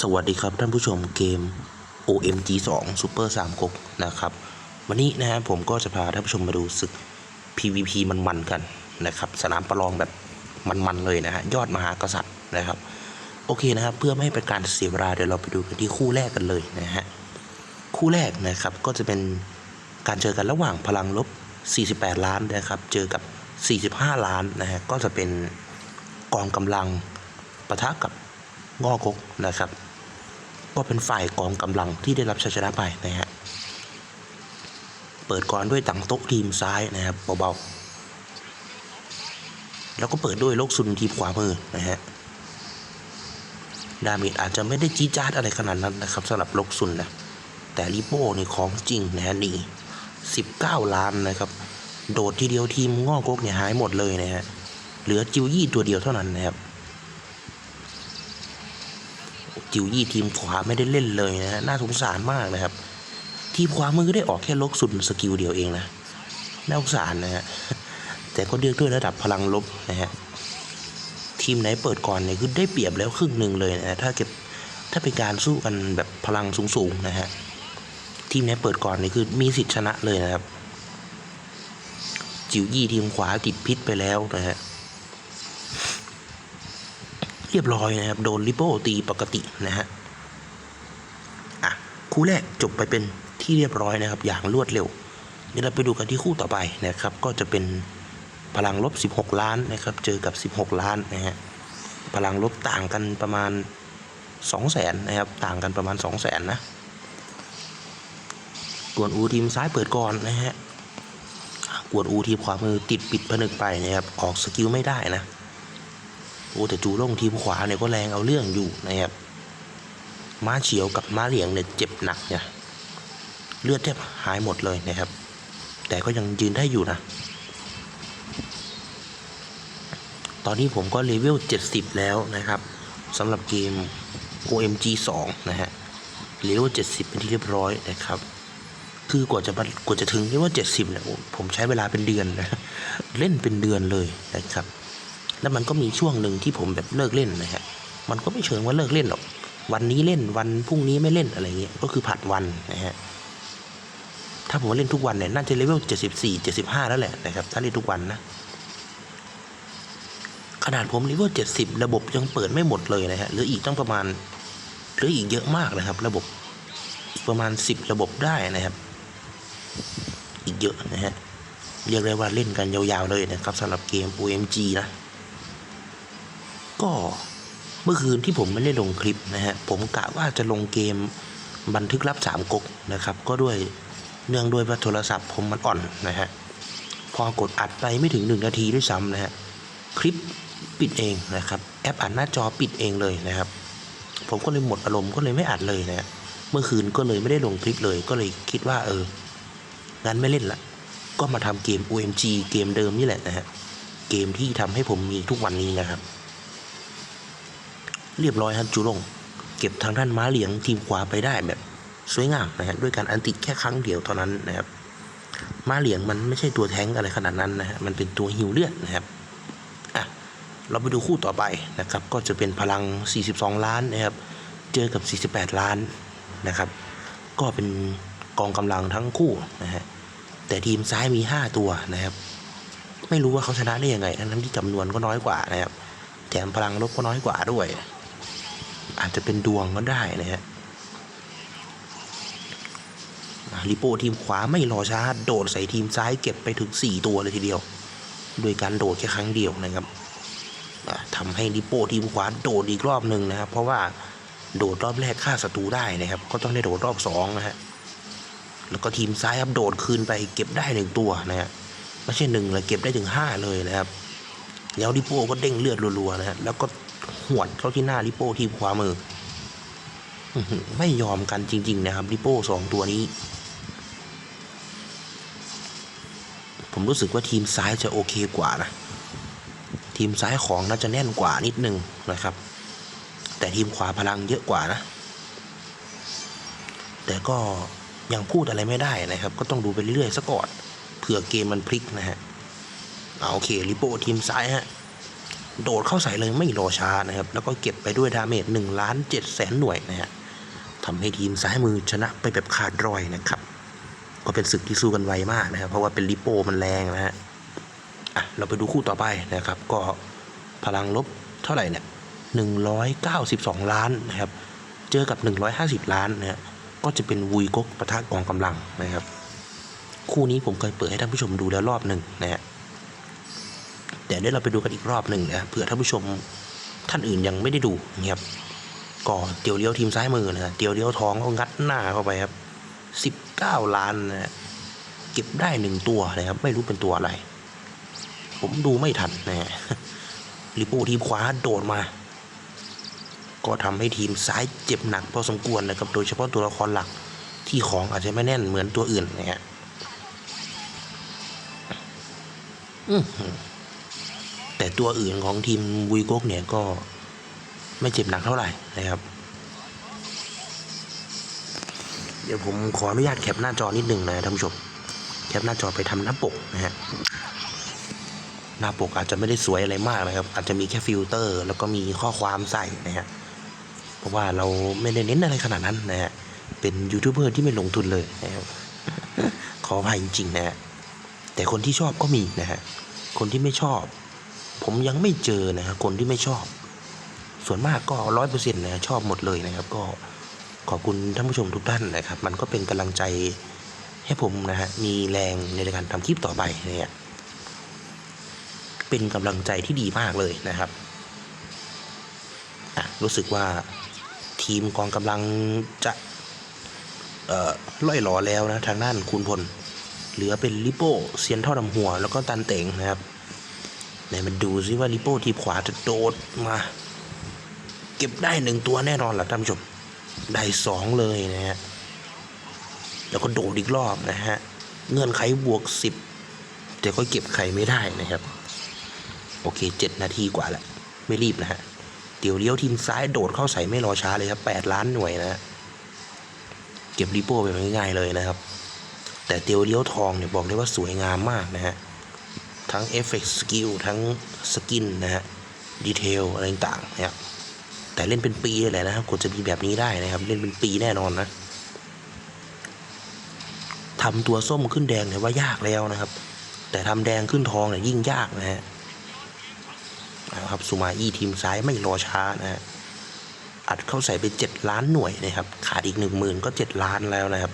สวัสดีครับท่านผู้ชมเกม OMG 2 Super 3ก๊กนะครับ วันนี้นะฮะผมก็จะพาท่านผู้ชมมาดูศึก PVP มันๆกันนะครับ สนามประลองแบบมันๆเลยนะฮะยอดมหากษัตริย์นะครับ โอเคนะครับ เพื่อไม่ให้เป็นการเสียเวลาเดี๋ยวเราไปดูกันที่คู่แรกกันเลยนะฮะคู่แรกนะครับก็จะเป็นการเจอกันระหว่างพลังลบ 48 ล้านนะครับ เจอกับ 45 ล้านนะฮะก็จะเป็นกองกำลังปะทะกับ งอกกนะครับ ก็เป็นฝ่ายกองกำลังที่ได้รับชัยชนะไปนะฮะเปิดก่อนด้วยตังโต๊ะทีมซ้ายนะครับเบาๆแล้วก็เปิดด้วยโลกซุนทีมขวามือนะฮะดาเมจอาจจะไม่ได้จี้จ้าดอะไรขนาดนั้นนะครับสำหรับโลกซุนนะแต่ลิโป้นี่ของจริงนะฮะนี่19 ล้านนะครับ โดดทีเดียวทีมงอกกเนี่ยหายหมดเลยนะฮะเหลือจิวยี่ตัวเดียวเท่านั้นนะครับ จิวยี่ทีมขวาไม่ได้เล่นเลยนะฮะน่าสงสารมากนะครับ ทีมขวามือก็ได้ออกแค่ลกสุดสกิลเดียวเองนะน่าสงสารนะฮะแต่ก็เลือกด้วยระดับพลังลบนะฮะทีมไหนเปิดก่อนเนี่ยคือได้เปรียบแล้วครึ่งหนึ่งเลยนะฮะถ้าเก็บถ้าเป็นการสู้กันแบบพลังสูงๆนะฮะทีมไหนเปิดก่อนเนี่ยคือมีสิทธิ์ชนะเลยนะครับ จิวยี่ทีมขวาติดพิษไปแล้วนะฮะ เรียบร้อยนะครับ โดนลิโป้ตีปกตินะฮะอะคู่แรกจบไปเป็นที่เรียบร้อยนะครับ อย่างรวดเร็วเดี๋ยวเราไปดูกันที่คู่ต่อไปนะครับ ก็จะเป็นพลังลบ 16 ล้านนะครับ เจอกับ 16 ล้านนะฮะพลังลบต่างกันประมาณ2แสนนะครับ ต่างกันประมาณ2แสนนะกวนอูทีมซ้ายเปิดก่อนนะฮะกวนอูทีมขวามือติดปิดผนึกไปนะครับ ออกสกิลไม่ได้นะ โอ้แต่จูล่งทีมขวาเนี่ยก็แรงเอาเรื่องอยู่นะครับม้าเฉียวกับม้าเหลียงเนี่ยเจ็บหนักเนี่ยเลือดแทบหายหมดเลยนะครับ แต่ก็ยังยืนได้อยู่นะ ตอนนี้ผมก็เลเวล 70 แล้วนะครับสำหรับเกม OMG 2 นะฮะเลเวล 70 เป็นที่เรียบร้อยนะครับคือกว่าจะกว่าจะถึงเลเวล70เนี่ยผมใช้เวลาเป็นเดือนนะเล่นเป็นเดือนเลยนะครับ แล้วมันก็มีช่วงหนึ่งที่ผมแบบเลิกเล่นนะฮะมันก็ไม่เชิงว่าเลิกเล่นหรอก วันนี้เล่นวันพรุ่งนี้ไม่เล่นอะไรเงี้ยก็คือผัดวันนะฮะถ้าผมเล่นทุกวันเนี่ยน่าจะเลเวล74 75 แล้วแหละนะครับถ้าเล่นทุกวันนะขนาดผมเลเวล70 ระบบยังเปิดไม่หมดเลยนะฮะเหลืออีกต้องประมาณเหลืออีกเยอะมากนะครับ ระบบอีกประมาณ 10 ระบบได้นะครับ อีกเยอะนะฮะเรียกได้ว่าเล่นกันยาวๆเลยนะครับสำหรับเกม OMG นะ ก็เมื่อคืนที่ผมไม่ได้ลงคลิปนะฮะผมกะว่าจะลงเกมบันทึกรับสามก๊กนะครับ ก็ด้วยเนื่องด้วยว่าโทรศัพท์ผมมันอ่อนนะฮะพอกดอัดไปไม่ถึงหนึ่งนาทีด้วยซ้ำนะฮะคลิปปิดเองนะครับ แอปอัดหน้าจอปิดเองเลยนะครับ ผมก็เลยหมดอารมณ์ก็เลยไม่อัดเลยนะฮะเมื่อคืนก็เลยไม่ได้ลงคลิปเลยก็เลยคิดว่าเอองั้นไม่เล่นละก็มาทำเกม OMG เกมเดิมนี่แหละนะฮะเกมที่ทำให้ผมมีทุกวันนี้นะครับ เรียบร้อยครับจูลง เก็บทางด้านม้าเหลียงทีมขวาไปได้แบบสวยงามนะฮะด้วยการอันติแค่ครั้งเดียวเท่านั้นนะครับม้าเหลียงมันไม่ใช่ตัวแท้งอะไรขนาดนั้นนะฮะมันเป็นตัวหิวเลือดนะครับอะเราไปดูคู่ต่อไปนะครับ ก็จะเป็นพลัง 42 ล้านนะครับ เจอกับ 48 ล้านนะครับ ก็เป็นกองกำลังทั้งคู่นะฮะแต่ทีมซ้ายมี 5 ตัวนะครับ ไม่รู้ว่าเขาชนะได้ยังไง ทั้งที่จำนวนก็น้อยกว่านะครับ แถมพลังลบก็น้อยกว่าด้วย อาจจะเป็นดวงก็ได้นะฮะอะลิโปทีมขวาไม่รอช้า โดดใส่ทีมซ้ายเก็บไปถึง 4 ตัวเลยทีเดียว โดยการโดดแค่ครั้งเดียวนะครับอะทำให้ลิโปทีมขวาโดดอีกรอบหนึ่งนะครับ เพราะว่าโดดรอบแรกฆ่าศัตรูได้นะครับ ก็ต้องได้โดดรอบสองนะฮะแล้วก็ทีมซ้ายครับโดดคืนไปเก็บได้หนึ่งตัวนะฮะไม่ใช่หนึ่งเลยเก็บได้ถึงห้าเลยนะครับ แล้วลิโป้ก็เด้งเลือดรัวๆนะฮะแล้วก็ หวดเข้าที่หน้าลิโป้ทีมขวามืออื้อหือ ไม่ยอมกันจริง ๆ นะครับลิโป้สองตัวนี้ ผมรู้สึกว่าทีมซ้ายจะโอเคกว่านะ ทีมซ้ายของน่าจะแน่นกว่านิดนึงนะครับ แต่ทีมขวาพลังเยอะกว่านะ แต่ก็ยังพูดอะไรไม่ได้นะครับ ก็ต้องดูไปเรื่อยๆซะก่อนเผื่อเกมมันพลิกนะฮะเอาโอเคลิโป้ทีมซ้ายฮะ โดดเข้าใส่เลยไม่รอช้านะครับ แล้วก็เก็บไปด้วยดาเมจหนึ่งล้านเจ็ดแสนหน่วยนะฮะทำให้ทีมซ้ายมือชนะไปแบบขาดรอยนะครับ ก็เป็นศึกที่สู้กันไวมากนะครับ เพราะว่าเป็นลิโปมันแรงนะฮะอะเราไปดูคู่ต่อไปนะครับ ก็พลังลบเท่าไหร่เนี่ยหนึ่งร้อยเก้าสิบสองล้านนะครับ เจอกับหนึ่งร้อยห้าสิบล้านนะฮะก็จะเป็นวุยกกปะทะกองกำลังนะครับ คู่นี้ผมเคยเปิดให้ท่านผู้ชมดูแล้วรอบหนึ่งนะฮะ แต่เดี๋ยวเราไปดูกันอีกรอบหนึ่งนะเผื่อท่านผู้ชมท่านอื่นยังไม่ได้ดูนะครับก็เตียวเลี้ยวทีมซ้ายมือนะเตียวเลี้ยวท้องก็งัดหน้าเข้าไปครับสิบเก้าล้านนะเก็บได้หนึ่งตัวนะครับ ไม่รู้เป็นตัวอะไร ผมดูไม่ทันนะฮะลิโป้ทีมขวาโดดมา ก็ทำให้ทีมซ้ายเจ็บหนักพอสมควรนะครับ โดยเฉพาะตัวละครหลักที่ของอาจจะไม่แน่นเหมือนตัวอื่นนะฮะอื้อ แต่ตัวอื่นของทีมวุยกกเนี่ยก็ไม่เจ็บหนักเท่าไหร่นะครับ เดี๋ยวผมขออนุญาตแคปหน้าจอนิดหนึ่งนะท่านผู้ชมแคปหน้าจอไปทำหน้าปกนะฮะหน้าปกอาจจะไม่ได้สวยอะไรมากนะครับ อาจจะมีแค่ฟิลเตอร์ แล้วก็มีข้อความใส่นะฮะเพราะว่าเราไม่ได้เน้นอะไรขนาดนั้นนะฮะเป็นยูทูบเบอร์ที่ไม่ลงทุนเลยนะครับขออภัยจริงๆนะฮะแต่คนที่ชอบก็มีนะฮะคนที่ไม่ชอบ ผมยังไม่เจอนะครับคนที่ไม่ชอบ ส่วนมากก็ร้อยเปอร์เซ็นต์นะชอบหมดเลยนะครับ ก็ขอบคุณท่านผู้ชมทุกท่านนะครับ มันก็เป็นกำลังใจให้ผมนะฮะมีแรงในการทำคลิปต่อไปเนี่ยเป็นกำลังใจที่ดีมากเลยนะครับอะรู้สึกว่าทีมกองกำลังจะเอ่อล่อยหลอแล้วนะทางด้านคุณพล เหลือเป็นลิโป้เซียนท่อดำหัว แล้วก็ตันเต๋งนะครับ ไหนมันดูซิว่าลิโป้ทีมขวาจะโดดมา เก็บได้หนึ่งตัวแน่นอนแหละท่านผู้ชม ได้สองเลยนะฮะ แล้วก็โดดอีกรอบนะฮะ เงื่อนไขบวกสิบแต่ก็เก็บไข่ไม่ได้นะครับ โอเคเจ็ดนาทีกว่าแหละไม่รีบนะฮะ เดี๋ยวเลี้ยวทีมซ้ายโดดเข้าใส่ไม่รอช้าเลยครับแปดล้านหน่วยนะฮะเก็บลิโป้ไปง่ายๆเลยนะครับ แต่เตียวเลี้ยวทองเนี่ยบอกได้ว่าสวยงามมากนะฮะ ทั้งเอฟเฟกต์สกิลทั้งสกินนะฮะดีเทลอะไรต่างๆนะครับแต่เล่นเป็นปีเลยแหละนะครับกว่าจะมีแบบนี้ได้นะครับ เล่นเป็นปีแน่นอนนะทำตัวส้มขึ้นแดงเนี่ยว่ายากแล้วนะครับ แต่ทำแดงขึ้นทองเนี่ยยิ่งยากนะฮะเอาครับสุมาอี้ทีมซ้ายไม่รอช้านะฮะอัดเข้าใส่ไปเจ็ดล้านหน่วยนะครับขาดอีกหนึ่งหมื่นก็เจ็ดล้านแล้วนะครับ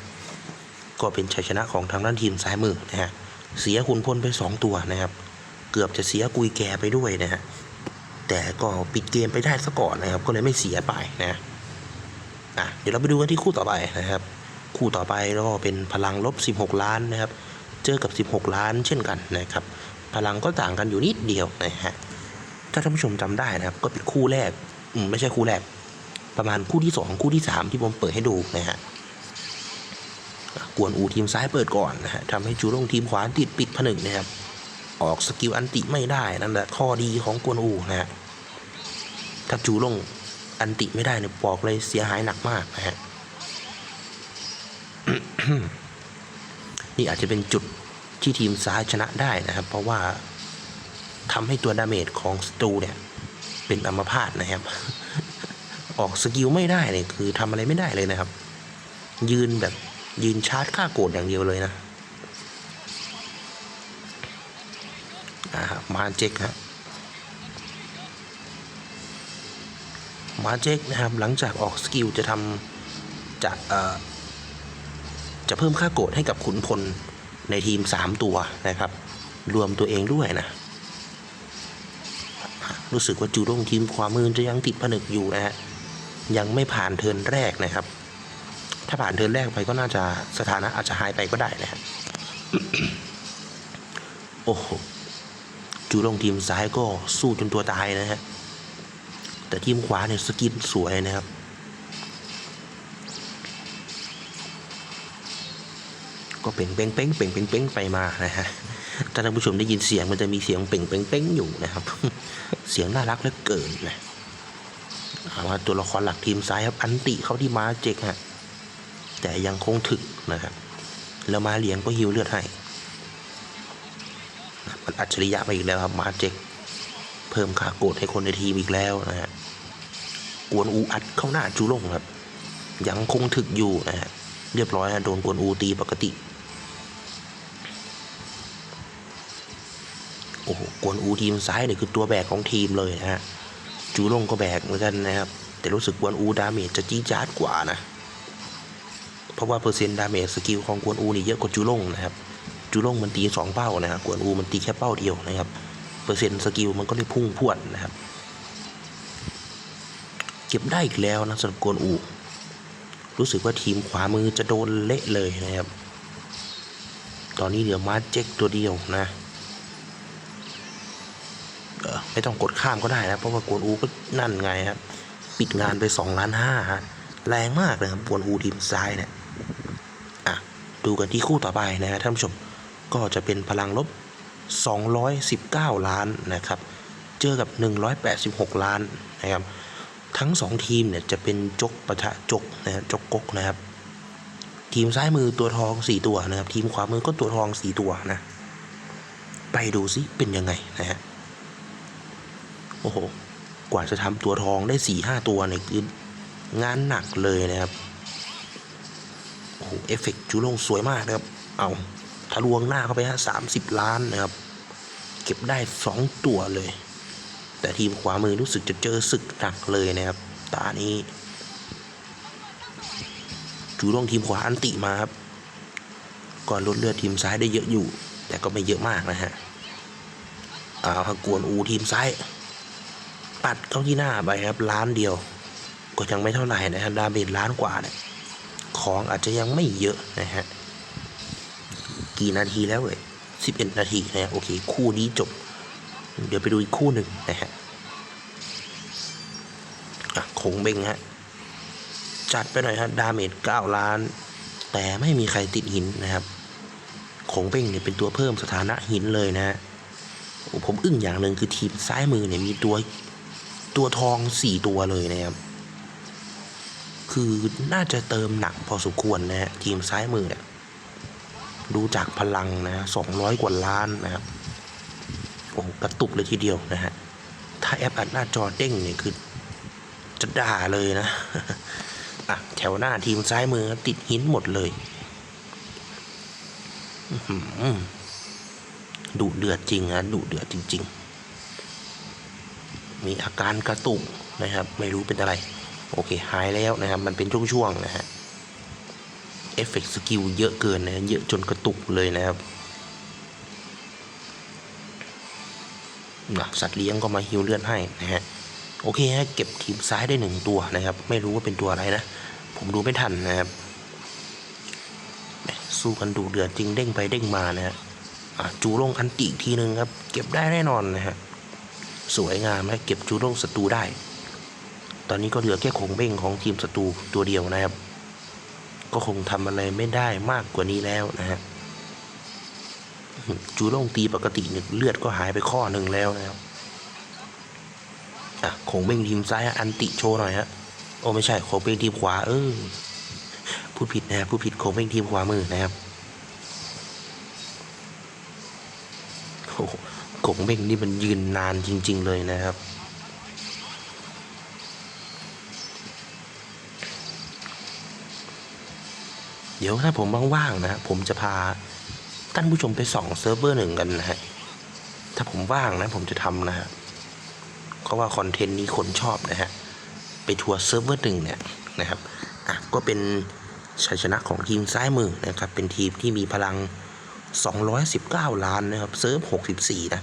ก็เป็นชัยชนะของทางด้านทีมซ้ายมือนะฮะ เสียขุนพลไปสองตัวนะครับ เกือบจะเสียกุยแกไปด้วยนะฮะแต่ก็ปิดเกมไปได้ซะก่อนนะครับ ก็เลยไม่เสียไปนะอะเดี๋ยวเราไปดูกันที่คู่ต่อไปนะครับ คู่ต่อไปก็เป็นพลังลบ 16 ล้านนะครับ เจอกับ 16 ล้านเช่นกันนะครับ พลังก็ต่างกันอยู่นิดเดียวนะฮะถ้าท่านผู้ชมจำได้นะครับ ก็เป็นคู่แรกอืมไม่ใช่คู่แรก ประมาณคู่ที่สองคู่ที่สามที่ผมเปิดให้ดูนะฮะ กวนอูทีมซ้ายเปิดก่อนนะฮะทำให้จูรงทีมขวาติดปิดผนึกนะครับ ออกสกิลอันติไม่ได้นั่นแหละข้อดีของกวนอูนะฮะถ้าจูรงอันติไม่ได้เนี่ยบอกเลยเสียหายหนักมากนะฮะนี่อาจจะเป็นจุดที่ทีมซ้ายชนะได้นะครับ เพราะว่าทำให้ตัวดาเมจของสตูเนี่ย เป็นอัมพาตนะครับ ออกสกิลไม่ได้เนี่ยคือทำอะไรไม่ได้เลยนะครับ ยืนแบบ ยืนชาร์จค่าโกรธอย่างเดียวเลยนะมาเจ็กฮะมาเจ็กนะครับหลังจากออกสกิลจะทำจะเอ่อจะเพิ่มค่าโกรธให้กับขุนพลในทีมสามตัวนะครับ รวมตัวเองด้วยนะ รู้สึกว่าจูด้งทีมขวามือจะยังติดผนึกอยู่นะฮะยังไม่ผ่านเทินแรกนะครับ ถ้าผ่านเทิร์นแรกไปก็น่าจะสถานะอาจจะหายไปก็ได้นะโอ้โหจูลงทีมซ้ายก็สู้จนตัวตายนะฮะ แต่ทีมขวาเนี่ยสกินสวยนะครับ ก็เป่งเป้งเป้งเป่งเป้งเป้งไปมานะฮะถ้าท่านผู้ชมได้ยินเสียงมันจะมีเสียงเป่งเป้งเป้งอยู่นะครับ เสียงน่ารักเหลือเกินนะเอาว่าตัวละครหลักทีมซ้ายครับอันติเขาที่มาเจกฮะ แต่ยังคงถึกนะครับแล้วมาเลี้ยงก็ฮิวเลือดให้ มันอัจฉริยะไปอีกแล้วครับมาเจกเพิ่มค่าโกรธให้คนในทีมอีกแล้วนะฮะกวนอูอัดเข้าหน้าจูลงครับ ยังคงถึกอยู่นะฮะเรียบร้อยฮะโดนกวนอูตีปกติ โอ้โหกวนอูทีมซ้ายเนี่ยคือตัวแบกของทีมเลยนะฮะจูลงก็แบกเหมือนกันนะครับ แต่รู้สึกกวนอูดาเมจจะจี้จ๊าดกว่านะ ราะว่าเปอร์เซ็นต์ดาเมจสกิลของกวนอูนี่เยอะกว่าจูลงนะครับจูลงมันตีสองเป้านะครับกวนอูมันตีแค่เป้าเดียวนะครับเปอร์เซ็นต์สกิลมันก็เลยพุ่งพวดนะครับ เก็บได้อีกแล้วนะสำหรับกวนอู รู้สึกว่าทีมขวามือจะโดนเละเลยนะครับ ตอนนี้เหลือมาร์เจ็กตัวเดียวนะเออไม่ต้องกดข้ามก็ได้นะเพราะว่ากวนอูก็นั่นไงครับ ปิดงานไปสองล้านห้าฮะแรงมากเลยครับกวนอูทีมซ้ายเนี่ย ดูกันที่คู่ต่อไปนะฮะท่านผู้ชมก็จะเป็นพลังลบ 219 ล้านนะครับ เจอกับ 186 ล้านนะครับ ทั้งสองทีมเนี่ยจะเป็นจกปะทะจกนะฮะจกกกนะครับ ทีมซ้ายมือตัวทอง 4 ตัวนะครับ ทีมขวามือก็ตัวทอง 4 ตัวนะ ไปดูซิเป็นยังไงนะฮะ โอ้โห กว่าจะทำตัวทองได้สี่ห้าตัวเนี่ยคืองานหนักเลยนะครับ โอ้โห เอฟเฟกต์ จูลงสวยมากนะครับ เอาทะลวงหน้าเข้าไปฮะสามสิบล้านนะครับ เก็บได้สองตัวเลย แต่ทีมขวามือรู้สึกจะเจอศึกหนักเลยนะครับ ตานี้ จูลงทีมขวาอันติมาครับ ก่อนลดเลือดทีมซ้ายได้เยอะอยู่ แต่ก็ไม่เยอะมากนะฮะเอาฮะกวนอูทีมซ้าย ปัดเข้าที่หน้าไปครับล้านเดียว ก็ยังไม่เท่าไหร่นะครับดาเมจล้านกว่าเนี่ย ของอาจจะยังไม่เยอะนะฮะ กี่นาทีแล้วเอ่ยสิบเอ็ดนาทีนะฮะโอเค คู่นี้จบ เดี๋ยวไปดูอีกคู่หนึ่งนะฮะคงเบงฮะ จัดไปหน่อยครับดาเมจเก้าล้าน แต่ไม่มีใครติดหินนะครับคงเบ้งเนี่ยเป็นตัวเพิ่มสถานะหินเลยนะฮะโอ้ผมอึ้งอย่างหนึ่งคือทีมซ้ายมือเนี่ยมีตัวตัวทองสี่ตัวเลยนะครับ คือน่าจะเติมหนักพอสมควรนะฮะทีมซ้ายมือเนี่ยดูจากพลังนะสองร้อยกว่าล้านนะครับโอ้กระตุกเลยทีเดียวนะฮะถ้าแอปอัดหน้าจอเด้งเนี่ยคือจะด่าเลยนะอะแถวหน้าทีมซ้ายมือติดหินหมดเลยอื้อหือดุเดือดจริงนะดุเดือดจริง ๆ มีอาการกระตุกนะครับ ไม่รู้เป็นอะไร โอเคหายแล้วนะครับ มันเป็นช่วงๆนะฮะเอฟเฟกต์สกิลเยอะเกินนะเยอะจนกระตุกเลยนะครับนะสัตว์เลี้ยงก็มาฮิวเลือดให้นะฮะโอเคฮะเก็บทีมซ้ายได้หนึ่งตัวนะครับ ไม่รู้ว่าเป็นตัวอะไรนะ ผมดูไม่ทันนะครับสู้กันดูเดือดจริงเด้งไปเด้งมานะฮะอะจูลงอันติอีกทีนึงครับ เก็บได้แน่นอนนะฮะสวยงามนะเก็บจูลงศัตรูได้ ตอนนี้ก็เหลือแค่คงเบ้งของทีมศัตรูตัวเดียวนะครับ ก็คงทำอะไรไม่ได้มากกว่านี้แล้วนะฮะจูลงตีปกติเนี่ยเลือดก็หายไปข้อหนึ่งแล้วนะครับอะคงเบ้งทีมซ้ายอันติโชว์หน่อยฮะโอ้ไม่ใช่คงเบ้งทีมขวาเออพูดผิดนะครับพูดผิดคงเบ้งทีมขวามือนะครับโอ้คงเบ้งนี่มันยืนนานจริง ๆ เลยนะครับ เดี๋ยวถ้าผมว่างๆนะผมจะพาท่านผู้ชมไปส่องเซิร์ฟเวอร์หนึ่งกันนะฮะ ถ้าผมว่างนะผมจะทำนะฮะเพราะว่าคอนเทนต์นี้คนชอบนะฮะ ไปทัวร์เซิร์ฟเวอร์หนึ่งเนี่ยนะครับ อะก็เป็นชัยชนะของทีมซ้ายมือนะครับ เป็นทีมที่มีพลัง 219 ล้านนะครับเซิร์ฟ 64 นะ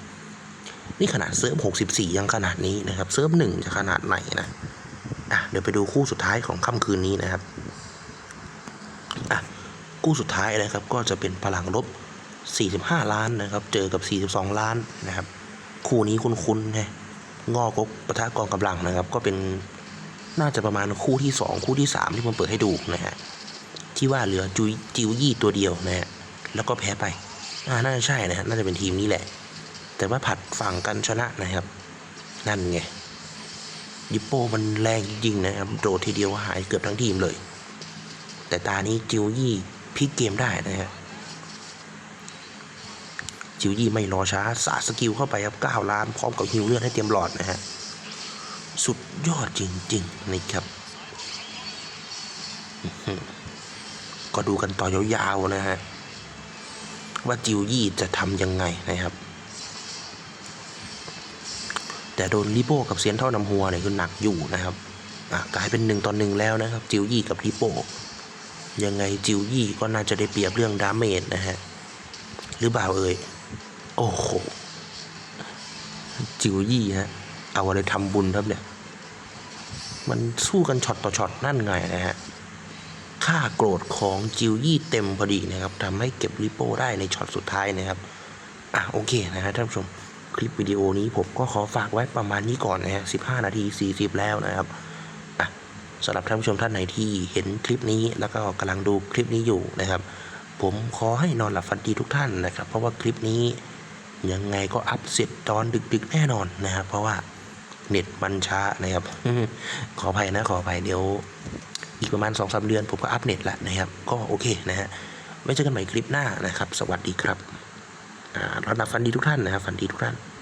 นี่ขนาดเซิร์ฟ 64 ยังขนาดนี้นะครับ เซิร์ฟหนึ่งจะขนาดไหนนะ อะเดี๋ยวไปดูคู่สุดท้ายของค่ำคืนนี้นะครับะคู่สุดท้ายนะครับ ก็จะเป็นพลังลบ 45 ล้านนะครับ เจอกับ 42 ล้านนะครับ คู่นี้คุ้นๆนะงอกกปะทะกองกำลังนะครับ ก็เป็นน่าจะประมาณคู่ที่สองคู่ที่สามที่ผมเปิดให้ดูนะฮะที่ว่าเหลือจุยจิวยี่ตัวเดียวนะฮะแล้วก็แพ้ไปอ่าน่าจะใช่นะฮะน่าจะเป็นทีมนี้แหละ แต่ว่าผัดฝั่งกันชนะนะครับ นั่นไงดิปโป้มันแรงจริงนะครับโดดทีเดียวหายเกือบทั้งทีมเลย แต่ตานี้จิวยี่ พลิกเกมได้นะฮะจิวยี่ไม่รอช้า สาสกิลเข้าไปครับ9ล้าน พร้อมกับฮิวเลือดให้เตรียมหลอดนะฮะ สุดยอดจริงๆนะครับ ก็ดูกันต่อยาวๆนะฮะ ว่าจิวยี่จะทำยังไงนะครับ แต่โดนลิโป้กับเซียนเท่านำหัวเนี่ยคือหนักอยู่นะครับกลายเป็นหนึ่งต่อหนึ่งแล้วนะครับ จิวยี่กับลิโป้ ยังไงจิวยี่ก็น่าจะได้เปรียบเรื่องดาเมจนะฮะ หรือเปล่าเอ่ย โอ้โห จิวยี่ฮะ เอาอะไรทำบุญครับเนี่ย มันสู้กันช็อตต่อช็อตนั่นไงนะฮะ ค่าโกรธของจิวยี่เต็มพอดีนะครับทำให้เก็บริโป้ได้ในช็อตสุดท้ายนะครับ อะโอเคนะฮะท่านผู้ชม คลิปวิดีโอนี้ผมก็ขอฝากไว้ประมาณนี้ก่อนนะฮะ 15 นาที 40 แล้วนะครับ สำหรับท่านผู้ชมท่านไหนที่เห็นคลิปนี้แล้วก็กำลังดูคลิปนี้อยู่นะครับ ผมขอให้นอนหลับฝันดีทุกท่านนะครับ เพราะว่าคลิปนี้ยังไงก็อัพเสร็จตอนดึกๆแน่นอนนะครับ เพราะว่าเน็ตมันช้านะครับ ขออภัยนะขออภัยเดี๋ยว อีกประมาณ2อสเดือน ผมก็อัปเน็ตล้วนะครับ ก็โอเคนะฮะไว้เจอกันใหม่คลิปหน้านะครับ สวัสดีครับนอนหลับฝันดีทุกท่านนะครับฝันดีทุกท่าน